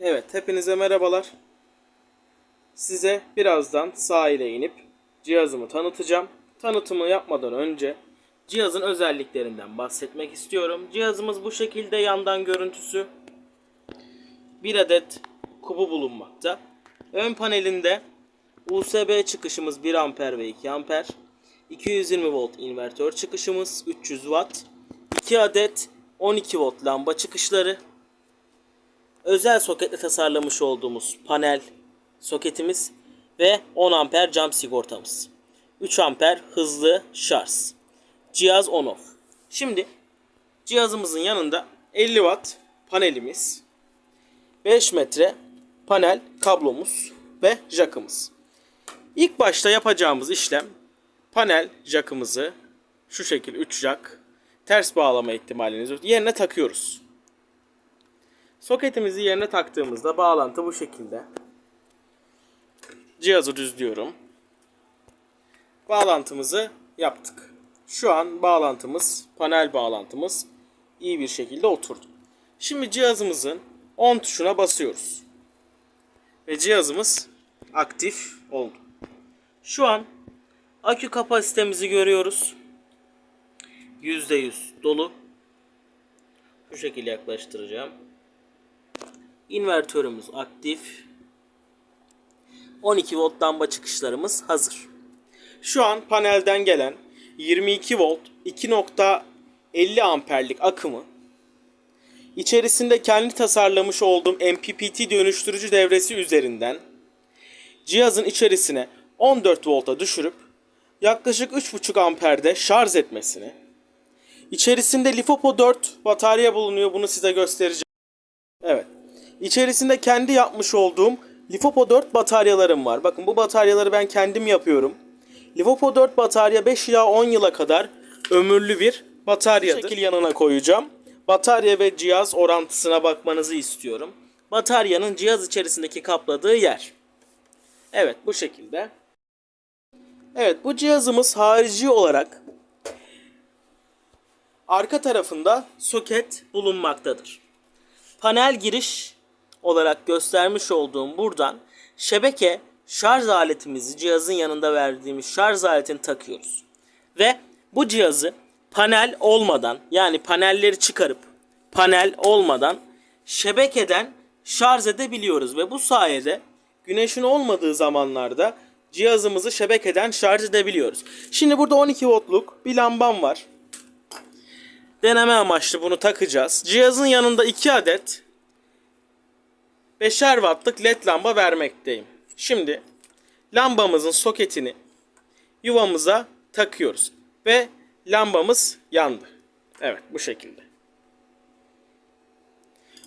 Evet, hepinize merhabalar. Size birazdan sahile inip cihazımı tanıtacağım. Tanıtımı yapmadan önce cihazın özelliklerinden bahsetmek istiyorum. Cihazımız bu şekilde yandan görüntüsü. Bir adet kubu bulunmakta. Ön panelinde USB çıkışımız 1 amper ve 2 amper. 220 volt invertör çıkışımız 300 watt. 2 adet 12 volt lamba çıkışları özel soketle tasarlamış olduğumuz panel soketimiz ve 10 amper cam sigortamız. 3 amper hızlı şarj. Cihaz on off. Şimdi cihazımızın yanında 50 watt panelimiz, 5 metre panel kablomuz ve jackımız. İlk başta yapacağımız işlem panel jackımızı şu şekil 3 jack ters bağlama ihtimaliniz yok. Yerine takıyoruz. Soketimizi yerine taktığımızda bağlantı bu şekilde. Cihazı düzlüyorum. Bağlantımızı yaptık. Şu an bağlantımız, panel bağlantımız iyi bir şekilde oturdu. Şimdi cihazımızın on tuşuna basıyoruz. Ve cihazımız aktif oldu. Şu an akü kapasitemizi görüyoruz. %100 dolu. Bu şekilde yaklaştıracağım. İnvertörümüz aktif. 12 volt lamba çıkışlarımız hazır. Şu an panelden gelen 22 volt 2.50 amperlik akımı içerisinde kendi tasarlamış olduğum MPPT dönüştürücü devresi üzerinden cihazın içerisine 14 volta düşürüp yaklaşık 3.5 amperde şarj etmesini İçerisinde LiFePO 4 batarya bulunuyor. Bunu size göstereceğim. Evet. İçerisinde kendi yapmış olduğum LiFePO 4 bataryalarım var. Bakın bu bataryaları ben kendim yapıyorum. LiFePO 4 batarya 5 ila 10 yıla kadar ömürlü bir bataryadır. Şekil yanına koyacağım. Batarya ve cihaz orantısına bakmanızı istiyorum. Bataryanın cihaz içerisindeki kapladığı yer. Evet bu şekilde. Evet bu cihazımız harici olarak arka tarafında soket bulunmaktadır. Panel giriş olarak göstermiş olduğum buradan şebeke şarj aletimizi cihazın yanında verdiğimiz şarj aletini takıyoruz. Ve bu cihazı panel olmadan yani panelleri çıkarıp panel olmadan şebekeden şarj edebiliyoruz ve bu sayede güneşin olmadığı zamanlarda cihazımızı şebekeden şarj edebiliyoruz. Şimdi burada 12 voltluk bir lambam var. Deneme amaçlı bunu takacağız. Cihazın yanında 2 adet 5'er wattlık led lamba vermekteyim. Şimdi lambamızın soketini yuvamıza takıyoruz. Ve lambamız yandı. Evet bu şekilde.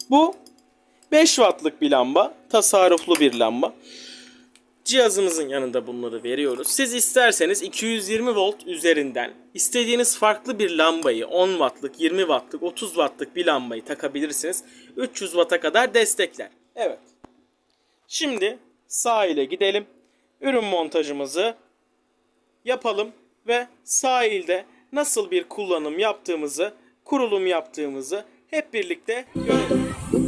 Bu 5 wattlık bir lamba. Tasarruflu bir lamba. Cihazımızın yanında bunları veriyoruz. Siz isterseniz 220 volt üzerinden istediğiniz farklı bir lambayı 10 wattlık, 20 wattlık, 30 wattlık bir lambayı takabilirsiniz. 300 watt'a kadar destekler. Evet. Şimdi sahile gidelim. Ürün montajımızı yapalım ve sahilde nasıl bir kullanım yaptığımızı, kurulum yaptığımızı hep birlikte görelim.